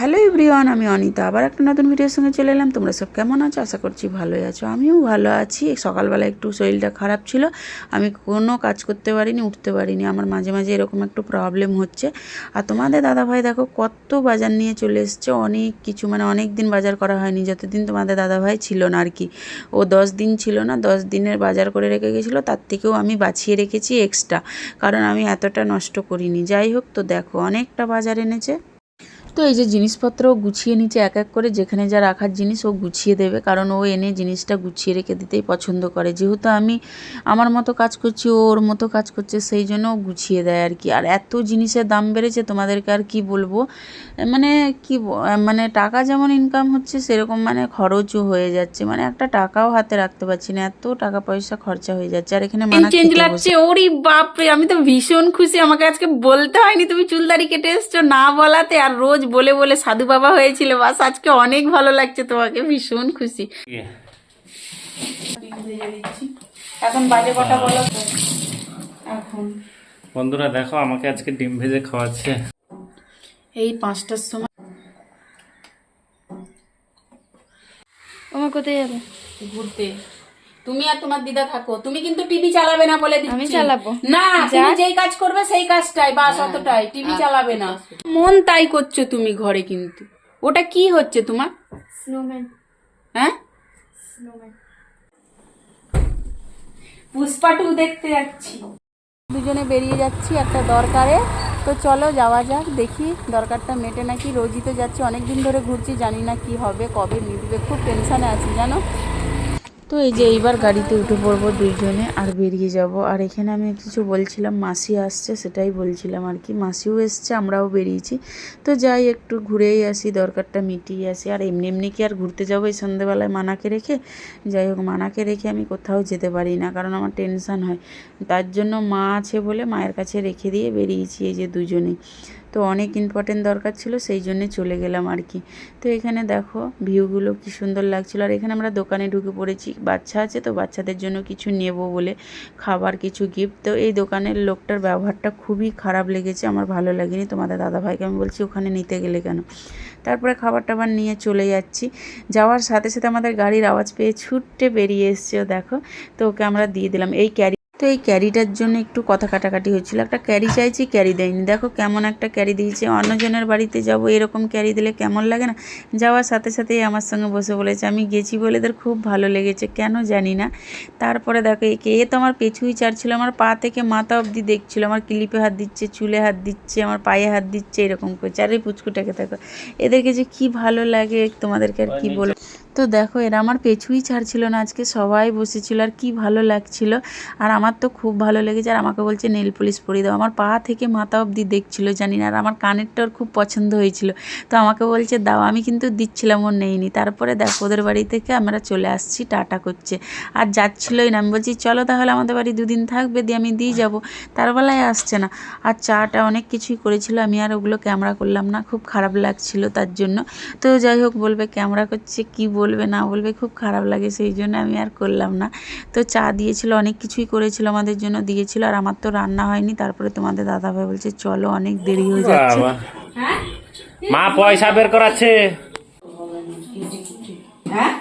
Hello everyone, আমি অনিতা। আবার একটা নতুন ভিডিওর সঙ্গে চলে এলাম। তোমরা সব কেমন আছো? আশা করছি ভালোই আছো। আমিও ভালো আছি। সকালবেলা একটু শরীরটা খারাপ ছিল। আমি কোনো কাজ করতে পারিনি, উঠতে পারিনি। আমার মাঝে মাঝে এরকম একটু প্রবলেম হচ্ছে। আর তোমাদের দাদাভাই দেখো কত বাজার নিয়ে চলে এসছে। অনেক কিছু মানে অনেক দিন বাজার করা হয়নি। যতদিন তোমাদের দাদাভাই ছিল না আর কি ও দশ দিন ছিল না, দশ দিনের বাজার করে রেখে গেছিল। তার থেকেও আমি বাছিয়ে রেখেছি এক্সট্রা কারণ আমি এতটা নষ্ট করিনি। যাই হোক তো দেখো, অনেকটা বাজার এনেছে। তো এই যে জিনিসপত্র গুছিয়ে নিচ্ছে এক এক করে যেখানে যা রাখার জিনিস ও গুছিয়ে দেবে। কারণ ও এনে জিনিসটা গুছিয়ে রেখে দিতেই পছন্দ করে। যেহেতু আমি আমার মতো কাজ করছি ও ওর মতো কাজ করছে সেই জন্য ও গুছিয়ে দেয় আর কি। আর এত জিনিসের দাম বেড়েছে তোমাদেরকে আর কি বলব? মানে কি মানে টাকা যেমন ইনকাম হচ্ছে সেরকম মানে খরচও হয়ে যাচ্ছে। মানে একটা টাকাও হাতে রাখতে পারছি না। এত টাকা পয়সা খরচা হয়ে যাচ্ছে। আর এখানে মানা চেঞ্জ লাগছে ওরে বাপরে! আমি তো ভীষণ খুশি। আমাকে আজকে বলতে হয়নি তুমি চুলদারি কেটে এসছো না বলাতে। আর রোজ বলে বলে সাধু বাবা হয়েছিল। বাস আজকে অনেক ভালো লাগছে তোমাকে ভীষণ খুশি। এখন বাজে কটা বলো? এখন। বন্ধুরা দেখো আমাকে আজকে ডিম ভেজে খাওয়াচ্ছে। এই পাঁচটার সময়। আমার কোথায় যাবে? ঘুরতে। তুমি আর তোমার দিদা থাকো। তুমি কিন্তু টিভি চালাবে না বলে দিচ্ছি। আমি চালাবো। না তুমি যেই কাজ করবে সেই কাজটাই বাস অতটাই। টিভি চালাবে না। মন তাই করছ তুমি ঘরে কিন্তু। ওটা কি হচ্ছে তোমার? স্নোম্যান হ্যাঁ? স্নোম্যান পুষ্পা টু দেখতে যাচ্ছি। দুজনে বেরিয়ে যাচ্ছি একটা দরকারে। তো চলো যাওয়া যাক দেখি দরকারটা মেটে নাকি। রোজই তো যাচ্ছি অনেক দিন ধরে ঘুরছি জানি না কি হবে কবে মিটবে। খুব টেনশনে আছি জানো? তো এই যে এইবার গাড়িতে উঠে পড়ব দুইজনে আর বেরিয়ে যাব। আর এখানে আমি কিছু বলছিলাম, মাসি আসছে সেটাই বলছিলাম আর কি। মাসিও এসছে, আমরাও বেরিয়েছি। তো যাই, একটু ঘুরেই আসি, দরকারটা মিটিয়ে আসি। আর এমনি এমনি কি আর ঘুরতে যাব এই সন্ধেবেলায় মানাকে রেখে? যাই হোক, মানাকে রেখে আমি কোথাও যেতে পারি না, কারণ আমার টেনশান হয়। তার জন্য মা আছে বলে মায়ের কাছে রেখে দিয়ে বেরিয়েছি এই যে দুজনেই তো অনেক ইম্পর্টেন্ট দরকার ছিল, সেই জন্যে চলে গেলাম আর কি। তো এখানে দেখো ভিউগুলো কি সুন্দর লাগছিল। আর এখানে আমরা দোকানে ঢুকে পড়েছি, বাচ্চা আছে তো বাচ্চাদের জন্য কিছু নেব বলে, খাবার, কিছু গিফট তো এই দোকানের লোকটার ব্যবহারটা খুবই খারাপ লেগেছে, আমার ভালো লাগেনি। তোমাদের দাদাভাইকে আমি বলছি, ওখানে নিতে গেলে কেন? তারপরে খাবার টাবার নিয়ে চলে যাচ্ছি। যাওয়ার সাথে সাথে আমাদের গাড়ির আওয়াজ পেয়ে ছুট্টে বেরিয়ে এসছে, দেখো। তো ওকে আমরা দিয়ে দিলাম। এই ক্যারি তো এই ক্যারিটার জন্য একটু কথা কাটাকাটি হচ্ছিল। একটা ক্যারি চাইছি ক্যারি দেয়নি। দেখো কেমন একটা ক্যারি দিয়েছে। অন্যজনের বাড়িতে যাব এরকম ক্যারি দিলে কেমন লাগে না? যাওয়ার সাথে সাথেই আমার সঙ্গে বসে বলেছে আমি গেছি বলে এদের খুব ভালো লেগেছে কেন জানি না? তারপরে দেখো একে এ তো আমার পেছুই চাড়ছিল আমার পা থেকে মাথা অবধি দেখছিল আমার ক্লিপে হাত দিচ্ছে চুলে হাত দিচ্ছে আমার পায়ে হাত দিচ্ছে এরকম করছে। আরে পুচকুটাকে দেখো এদেরকে যে কি ভালো লাগে তোমাদেরকে আর কি বলব তো দেখো, এরা আমার পেছুই ছাড়ছিল না, আজকে সবাই বসেছিল, আর কি ভালো লাগছিল। আর আমার তো খুব ভালো লেগেছে, আর আমাকে বলছে, নেল পলিশ পরিয়ে দাও। আমার পা থেকে মাথা অবধি দেখছিল, জানি না, আর আমার কানেরটা ওর খুব পছন্দ হয়েছিল। তো আমাকে বলছে, দাও। আমি কিন্তু দিচ্ছিলাম ওর নেইনি তারপরে দেখো, ওদের বাড়ি থেকে আমরা চলে আসছি টাটা করছে। আর যাচ্ছিলই না, আমি বলছি, চলো তাহলে আমাদের বাড়ি দুদিন থাকবে, দিয়ে আমি দিয়ে যাব। তার বেলায় আসছে না। আর চাটা অনেক কিছুই করেছিল, আমি আর ওগুলো ক্যামেরা করলাম না, খুব খারাপ লাগছিল তার জন্য। তো যাই হোক, বলবে ক্যামেরা করছে, কি বলবে না বলবে খুব খারাপ লাগে সেই জন্য আমি আর করলাম না। তো চা দিয়েছিল অনেক কিছুই করেছিল আমাদের জন্য দিয়েছিল আর আমার তো রান্না হয়নি তারপরে তোমাদের দাদাভাই বলছে চলো অনেক দেরি হয়ে যাচ্ছে। মা পয়সা বের করাচ্ছে। হ্যাঁ?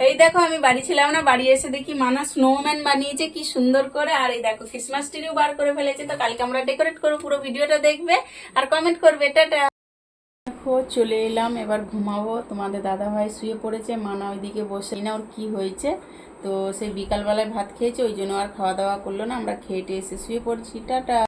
এই দেখো আমি বাড়ি ছিলাম না বাড়ি এসে দেখি মানা স্নোম্যান বানিয়েছে কি সুন্দর করে। আর এই দেখো ক্রিসমাস ট্রিও বার করে ফেলেছে তো কালকে আমরা ডেকোরেট করব পুরো ভিডিওটা দেখবে আর কমেন্ট করবে টাটা। দেখো, চলে এলাম, এবার ঘুমাবো। তোমাদের দাদা ভাই শুয়ে পড়েছে মানা ওইদিকে বসে না ওর কী হয়েছে। তো সেই বিকালবেলায় ভাত খেয়েছে, ওই জন্য আর খাওয়া দাওয়া করল না। আমরা খেয়ে টেয়ে এসে শুয়ে পড়ছি। টাটা।